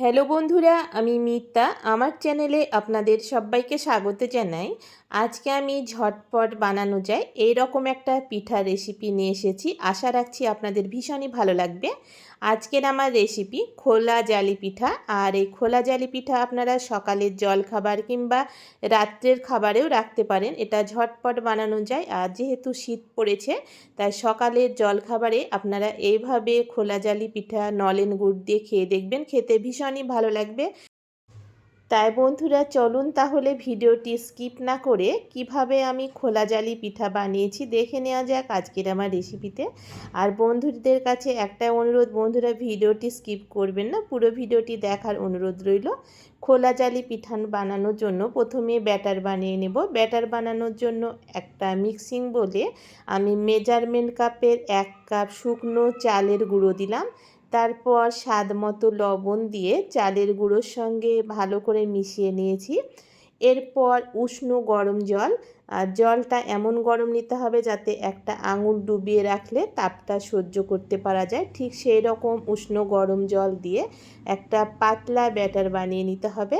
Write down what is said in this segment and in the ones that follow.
Hello বন্ধুরা আমি মিতা। আমার চ্যানেলে আপনাদের সবাইকে স্বাগত জানাই। আজকে আমি ঝটপট বানানো যায়। এই রকম একটা পিঠা রেসিপি নিয়ে এসেছি। আশা রাখছি আপনাদের ভীষণই ভালো লাগবে। আজকের আমার রেসিপি খোলা জালি পিঠা। আর এই খোলা জালি পিঠা আপনারা সকালের জল খাবার কিংবা রাত্রের খাবারেও রাখতে পারেন। এটা ঝটপট বানানো যায়। আর যেহেতু শীত পড়েছে, তাই সকালের জল খাবারে আপনারা এইভাবে খোলা জালি পিঠা, নলেন গুড় দিয়ে খেয়ে দেখবেন। খেতে ভীষণই ভালো লাগবে। তাই বন্ধুরা চলুন তাহলে ভিডিওটি স্কিপ না করে কীভাবে আমি খোলা জালি পিঠা বানিয়েছি দেখে নেওয়া যাক আজকের আমার রেসিপিতে। আর বন্ধুদের কাছে একটা অনুরোধ, বন্ধুরা ভিডিওটি স্কিপ করবেন না, পুরো ভিডিওটি দেখার অনুরোধ রইল। খোলা জালি পিঠান বানানোর জন্য প্রথমে ব্যাটার বানিয়ে নেব। ব্যাটার বানানোর জন্য একটা মিক্সিং বলে আমি মেজারমেন্ট কাপের এক কাপ শুকনো চালের গুঁড়ো দিলাম। তারপর স্বাদ মতো লবণ দিয়ে চালের গুঁড়োর সঙ্গে ভালো করে মিশিয়ে নিয়েছি। এরপর উষ্ণ গরম জল, আর জলটা এমন গরম নিতে হবে যাতে একটা আঙুল ডুবিয়ে রাখলে তাপটা সহ্য করতে পারা যায়। ঠিক সেই রকম উষ্ণ গরম জল দিয়ে একটা পাতলা ব্যাটার বানিয়ে নিতে হবে।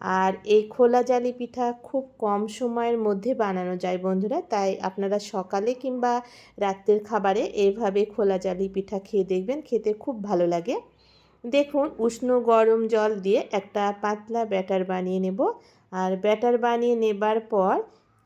আর এই খোলা জালি পিঠা খুব কম সময়ের মধ্যে বানানো যায় বন্ধুরা। তাই আপনারা সকালে কিংবা রাত্রের খাবারে এভাবে খোলা জালি পিঠা খেয়ে দেখবেন, খেতে খুব ভালো লাগে। দেখুন, উষ্ণ গরম জল দিয়ে একটা পাতলা ব্যাটার বানিয়ে নেব। আর ব্যাটার বানিয়ে নেবার পর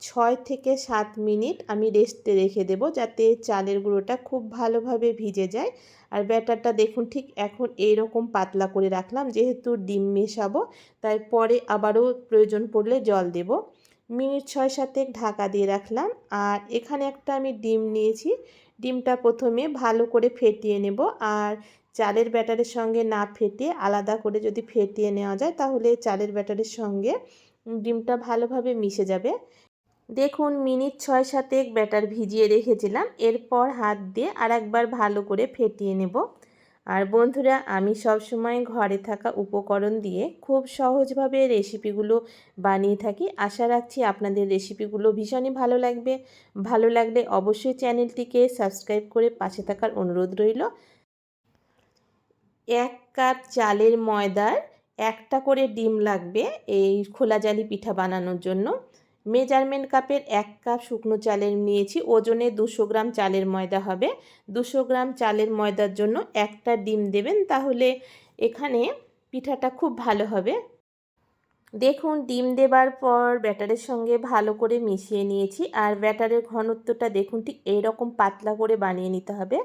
ছয় থেকে সাত মিনিট আমি রেস্টে রেখে দেব যাতে চালের গুঁড়োটা খুব ভালোভাবে ভিজে যায়। আর ব্যাটারটা দেখুন ঠিক এখন এই রকম পাতলা করে রাখলাম যেহেতু ডিম মেশাবো, তাই পরে আবারও প্রয়োজন পড়লে জল দেব। মিনিট ছয় সাতেক ঢাকা দিয়ে রাখলাম। আর এখানে একটা আমি ডিম নিয়েছি। ডিমটা প্রথমে ভালো করে ফেটিয়ে নেব। আর চালের ব্যাটারের সঙ্গে না ফেটিয়ে আলাদা করে যদি ফেটিয়ে নেওয়া যায় তাহলে চালের ব্যাটারের সঙ্গে ডিমটা ভালোভাবে মিশে যাবে। দেখুন, মিনিট ছয় সাতেক ব্যাটার ভিজিয়ে রেখেছিলাম। এরপর হাত দিয়ে আর একবার ভালো করে ফেটিয়ে নেব। আর বন্ধুরা, আমি সব সময় ঘরে থাকা উপকরণ দিয়ে খুব সহজভাবে রেসিপিগুলো বানিয়ে থাকি। আশা রাখছি আপনাদের রেসিপিগুলো ভীষণই ভালো লাগবে। ভালো লাগলে অবশ্যই চ্যানেলটিকে সাবস্ক্রাইব করে পাশে থাকার অনুরোধ রইল। এক কাপ চালের ময়দার একটা করে ডিম লাগবে এই খোলা জালি পিঠা বানানোর জন্য। মেজারমেন্ট কাপের এক কাপ শুকনো চালের নিয়েছি। ওজনে দুশো গ্রাম চালের ময়দা হবে। দুশো গ্রাম চালের ময়দার জন্য একটা ডিম দেবেন, তাহলে এখানে পিঠাটা খুব ভালো হবে। দেখুন, ডিম দেবার পর ব্যাটারের সঙ্গে ভালো করে মিশিয়ে নিয়েছি। আর ব্যাটারের ঘনত্বটা দেখুন, ঠিক এইরকম পাতলা করে বানিয়ে নিতে হবে।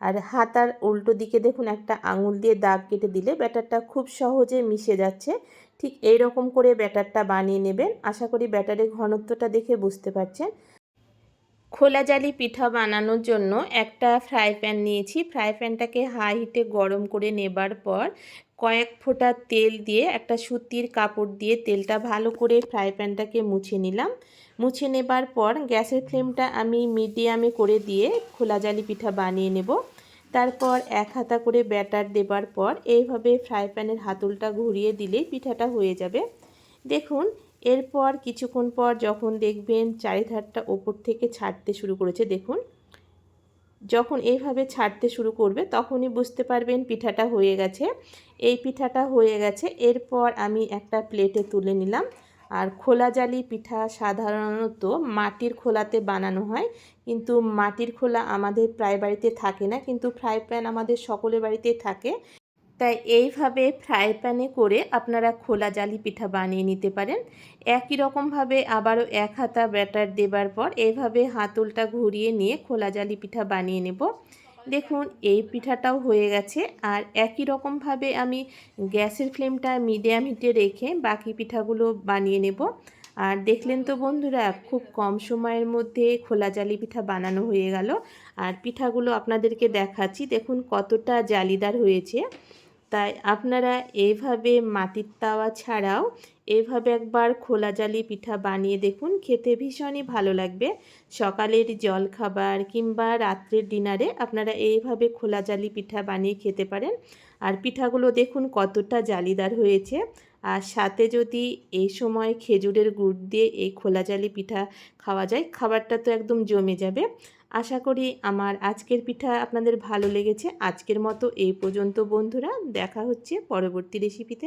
আর হাতার উল্টো দিকে দেখুন একটা আঙুল দিয়ে দাগ কেটে দিলে ব্যাটারটা খুব সহজে মিশে যাচ্ছে। ঠিক এই রকম করে ব্যাটারটা বানিয়ে নেবেন। আশা করি ব্যাটারের ঘনত্বটা দেখে বুঝতে পারছেন। খোলা জালি পিঠা বানানোর জন্য একটা ফ্রাই প্যান নিয়েছি। ফ্রাই প্যানটাকে হাই হিটে গরম করে নেবার পর কয়েক ফোঁটা তেল দিয়ে একটা সুতির কাপড় দিয়ে তেলটা ভালো করে ফ্রাই প্যানটাকে মুছে নিলাম। মুছে নেবার পর গ্যাসের ফ্লেমটা আমি মিডিয়ামে করে দিয়ে খোলা জালি পিঠা বানিয়ে নেব। তারপর এক হাতা করে ব্যাটার দেবার পর এইভাবে ফ্রাই প্যানের হাতলটা ঘুরিয়ে দিলেই পিঠাটা হয়ে যাবে। দেখুন এরপর কিছুক্ষণ পর যখন দেখবেন চারিধারটা ওপর থেকে ছাড়তে শুরু করেছে, দেখুন। যখন এইভাবে ছাড়তে শুরু করবে, তখনই বুঝতে পারবেন পিঠাটা হয়ে গেছে। এই পিঠাটা হয়ে গেছে, এরপর আমি একটা প্লেটে তুলে নিলাম। আর খোলা জালি পিঠা সাধারণত মাটির খোলাতে বানানো হয়। কিন্তু মাটির খোলা আমাদের প্রায় বাড়িতে থাকে না, কিন্তু ফ্রাই প্যান আমাদের সকলের বাড়িতে থাকে। তাই এইভাবে ফ্রাই প্যানে করে আপনারা খোলা জালি পিঠা বানিয়ে নিতে পারেন। একই রকমভাবে আবারও এক হাতা ব্যাটার দেবার পর এইভাবে হাতলটা ঘুরিয়ে নিয়ে খোলা জালি পিঠা বানিয়ে নেব। দেখুন, এই পিঠাটাও হয়ে গেছে। আর একই রকমভাবে আমি গ্যাসের ফ্লেমটা মিডিয়াম হিটে রেখে বাকি পিঠাগুলো বানিয়ে নেব। আর দেখলেন তো বন্ধুরা, খুব কম সময়ের মধ্যে খোলা জালি পিঠা বানানো হয়ে গেল। আর পিঠাগুলো আপনাদেরকে দেখাচ্ছি। দেখুন কতটা জালিদার হয়েছে। তাই আপনারা এইভাবে মাটির তাওয়া ছাড়াও এভাবে একবার খোলা জালি পিঠা বানিয়ে দেখুন, খেতে ভীষণই ভালো লাগবে। সকালের জল খাবার কিংবা রাত্রের ডিনারে আপনারা এইভাবে খোলা জালি পিঠা বানিয়ে খেতে পারেন। আর পিঠাগুলো দেখুন কতটা জালিদার হয়েছে। আর সাথে যদি এই সময় খেজুরের গুড় দিয়ে এই খোলা জালি পিঠা খাওয়া যায়, খাবারটা তো একদম জমে যাবে। আশা করি আমার আজকের পিঠা আপনাদের ভালো লেগেছে। আজকের মতো এই পর্যন্ত বন্ধুরা, দেখা হচ্ছে পরবর্তী রেসিপিতে